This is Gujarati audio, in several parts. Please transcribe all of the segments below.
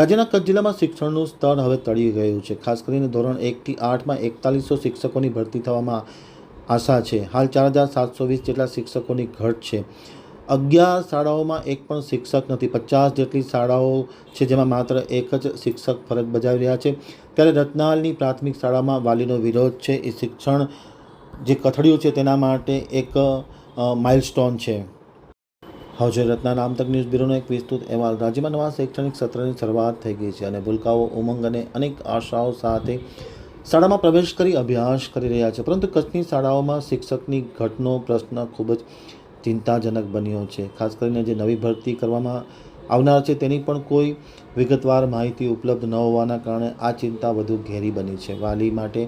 રાજ્યના કચ્છ જિલ્લામાં શિક્ષણનું સ્તર હવે તળી ગયું છે. ખાસ કરીને ધોરણ એકથી આઠમાં એકતાલીસો શિક્ષકોની ભરતી થવામાં આશા છે. હાલ ચાર હજાર સાતસો વીસ જેટલા શિક્ષકોની ઘટ છે. અગિયાર શાળાઓમાં એક પણ શિક્ષક નથી. પચાસ જેટલી શાળાઓ છે જેમાં માત્ર એક જ શિક્ષક ફરજ બજાવી રહ્યા છે. ત્યારે રત્નાલની પ્રાથમિક શાળામાં વાલીનો વિરોધ છે. એ શિક્ષણ જે કથળ્યું છે તેના માટે એક માઇલસ્ટોન છે. હવે રત્ના રામતક ન્યૂઝ બ્યુરોનો એક વિસ્તૃત અહેવાલ, રાજ્યમાં નવા શૈક્ષણિક સત્રની શરૂઆત થઈ ગઈ છે અને ભૂલકાઓ, ઉમંગ અને અનેક આશાઓ સાથે શાળામાં પ્રવેશ કરી અભ્યાસ કરી રહ્યા છે. પરંતુ કચ્છની શાળાઓમાં શિક્ષકની ઘટનો પ્રશ્ન ખૂબ જ ચિંતાજનક બન્યો છે. ખાસ કરીને જે નવી ભરતી કરવામાં આવનાર છે તેની પણ કોઈ વિગતવાર માહિતી ઉપલબ્ધ ન હોવાના કારણે આ ચિંતા વધુ ઘેરી બની છે. વાલી માટે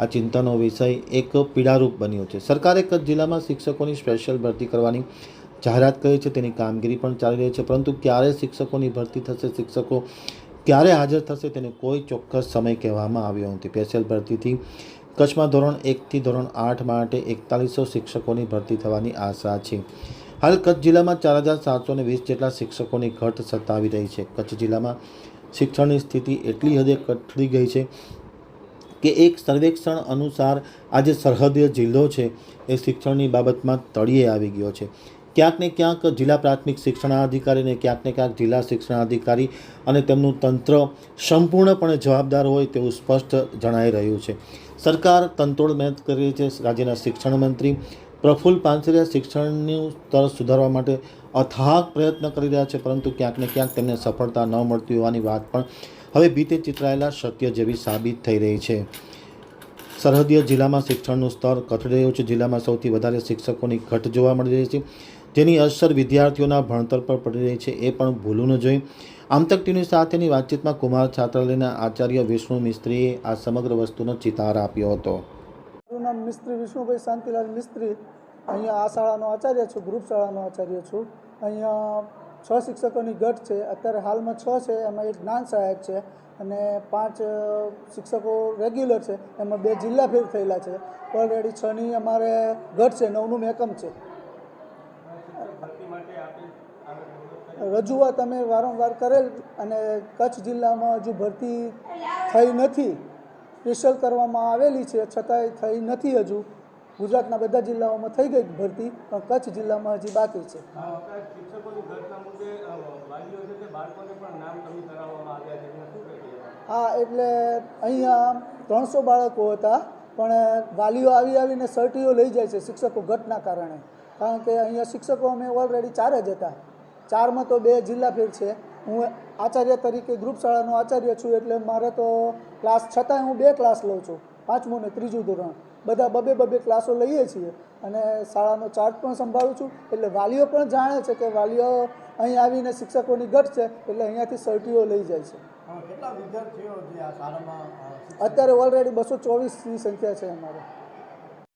આ ચિંતાનો વિષય એક પીડારૂપ બન્યો છે. સરકારે કચ્છ જિલ્લામાં શિક્ષકોની સ્પેશિયલ ભરતી કરવાની જાહેરાત કરી છે, તેની કામગીરી પણ ચાલી રહી છે, પરંતુ ક્યારે શિક્ષકોની ભરતી થશે, શિક્ષકો ક્યારે હાજર થશે તેને કોઈ ચોક્કસ સમય કહેવામાં આવ્યો નથી. સ્પેશિયલ ભરતીથી કચ્છમાં ધોરણ એકથી ધોરણ આઠ માટે એકતાલીસો શિક્ષકોની ભરતી થવાની આશા છે. હાલ કચ્છ જિલ્લામાં ચાર હજાર સાતસો ને વીસ જેટલા શિક્ષકોની ઘટ સતાવી રહી છે. કચ્છ જિલ્લામાં શિક્ષણની સ્થિતિ એટલી હદે કથળી ગઈ છે કે એક સર્વેક્ષણ અનુસાર આજે સરહદીય જિલ્લો છે એ શિક્ષણની બાબતમાં તળિયે આવી ગયો છે. ક્યાંક ને ક્યાંક જિલ્લા પ્રાથમિક શિક્ષણાધિકારી અને ક્યાંક ને ક્યાંક જિલ્લા શિક્ષણાધિકારી અને તેમનું તંત્ર સંપૂર્ણપણે જવાબદાર હોય તેવું સ્પષ્ટ જણાઈ રહ્યું છે. સરકાર તંતોડ મહેનત કરી રહી છે. રાજ્યના શિક્ષણ મંત્રી પ્રફુલ્લ પાનસરિયા શિક્ષણનું સ્તર સુધારવા માટે અથાગ પ્રયત્ન કરી રહ્યા છે, પરંતુ ક્યાંક ને ક્યાંક તેમને સફળતા ન મળતી હોવાની વાત પણ હવે બીતે ચિતરાયેલા સત્ય જેવી સાબિત થઈ રહી છે. સરહદીય જિલ્લામાં શિક્ષણનું સ્તર કથળી રહ્યું છે. જિલ્લામાં સૌથી વધારે શિક્ષકોની ઘટ જોવા મળી રહી છે. જેની અસર વિદ્યાર્થીઓના ભણતર પર પડી રહી છે, એ પણ ભૂલવું ન જોઈએ આમતક ટીવી સાથેની વાતચીતમાં કુમાર છાત્રાલયના આચાર્ય વિષ્ણુ મિસ્ત્રીએ આ સમગ્ર વસ્તુનો ચિતાર આપ્યો હતો. મારું નામ મિસ્ત્રી વિષ્ણુભાઈ શાંતિલાલ મિસ્ત્રી. અહીંયા આ શાળાનો આચાર્ય છું, ગ્રુપ શાળાનો આચાર્ય છું. અહીંયા છ શિક્ષકોની ગટ છે, અત્યારે હાલમાં છ છે, એમાં એક જ્ઞાન સહાયક છે અને પાંચ શિક્ષકો રેગ્યુલર છે, એમાં બે જિલ્લા ફેર થયેલા છે. ઓલરેડી છની અમારે ગઢ છે, નવનું એકમ છે. રજૂઆત અમે વારંવાર કરેલ અને કચ્છ જિલ્લામાં હજુ ભરતી થઈ નથી. સ્પેશિયલ કરવામાં આવેલી છે છતાંય થઈ નથી હજુ. ગુજરાતના બધા જિલ્લાઓમાં થઈ ગઈ ભરતી પણ કચ્છ જિલ્લામાં હજી બાકી છે. હા એટલે અહીંયા ત્રણસો બાળકો હતા પણ વાલીઓ આવી આવીને સર્ટીઓ લઈ જાય છે શિક્ષકો ઘટના કારણે. કારણ કે અહીંયા શિક્ષકો અમે ઓલરેડી ચાર જ હતા. ચારમાં તો બે જિલ્લા ફેર છે. હું આચાર્ય તરીકે ગ્રુપ શાળાનો આચાર્ય છું એટલે મારે તો ક્લાસ છતાંય હું બે ક્લાસ લઉં છું. પાંચમું ને ત્રીજું ધોરણ. બધા બબે બબે ક્લાસો લઈએ છીએ અને શાળાનો ચાર્જ પણ સંભાળું છું. એટલે વાલીઓ પણ જાણે છે કે વાલીઓ અહીં આવીને શિક્ષકોની ઘટ છે એટલે અહીંયાથી સર્ટીઓ લઈ જાય છે. અત્યારે ઓલરેડી બસો ચોવીસની સંખ્યા છે અમારે.